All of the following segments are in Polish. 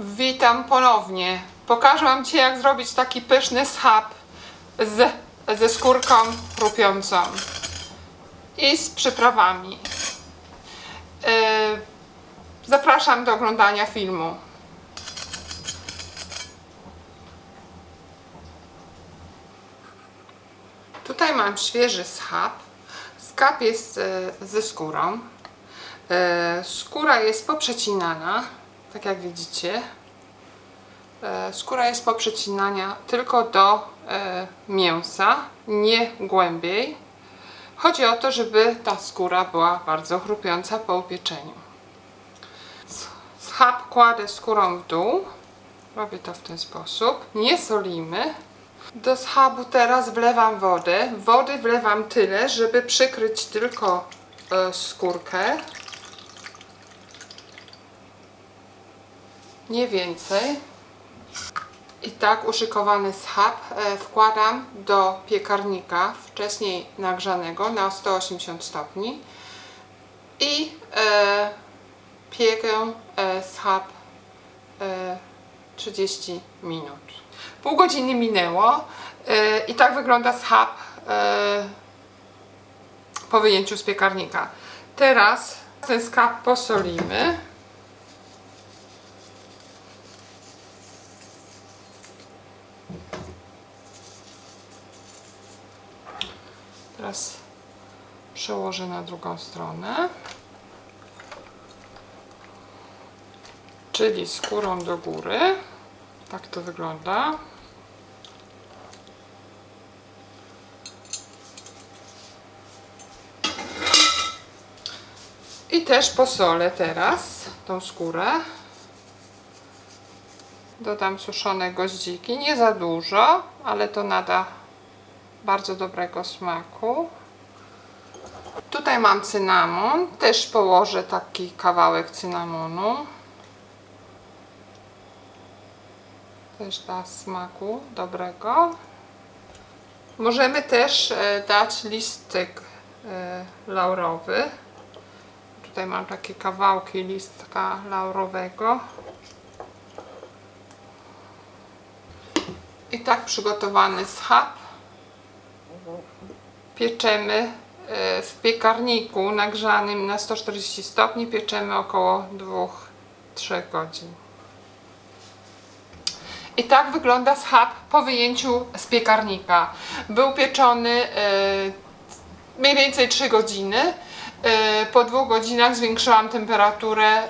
Witam ponownie. Pokażę Wam Ci, jak zrobić taki pyszny schab z, ze skórką chrupiącą i z przyprawami. Yy, zapraszam do oglądania filmu. Tutaj mam świeży schab. Schab jest e, ze skórą. E, Skóra jest poprzecinana, tak jak widzicie. E, Skóra jest poprzecinania tylko do e, mięsa, nie głębiej. Chodzi o to, żeby ta skóra była bardzo chrupiąca po upieczeniu. Schab kładę skórą w dół. Robię to w ten sposób. Nie solimy. Do schabu teraz wlewam wodę. Wody wlewam tyle, żeby przykryć tylko e, skórkę. Nie więcej. I tak uszykowany schab e, wkładam do piekarnika wcześniej nagrzanego na 180 stopni i e, piekę e, schab e, 30 minut. Pół godziny minęło e, i tak wygląda schab e, po wyjęciu z piekarnika. Teraz ten schab posolimy. Teraz przełożę na drugą stronę. Czyli skórą do góry. Tak to wygląda. I też posolę teraz tą skórę. Dodam suszone goździki, nie za dużo, ale to nada bardzo dobrego smaku. Tutaj mam cynamon, też położę taki kawałek cynamonu. Też da smaku dobrego. Możemy też e, dać listek e, laurowy. Tutaj mam takie kawałki listka laurowego. I tak przygotowany schab pieczemy e, w piekarniku nagrzanym na 140 stopni. Pieczemy około 2-3 godzin. I tak wygląda schab po wyjęciu z piekarnika. Był pieczony e, mniej więcej 3 godziny. E, Po dwóch godzinach zwiększyłam temperaturę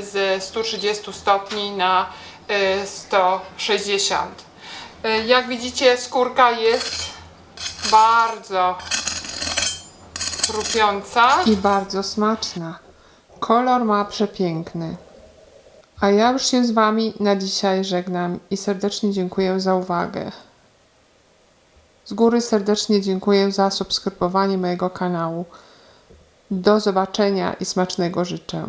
ze 130 stopni na e, 160. E, Jak widzicie, skórka jest bardzo chrupiąca i bardzo smaczna. Kolor ma przepiękny. A ja już się z Wami na dzisiaj żegnam i serdecznie dziękuję za uwagę. Z góry serdecznie dziękuję za subskrybowanie mojego kanału. Do zobaczenia i smacznego życzę.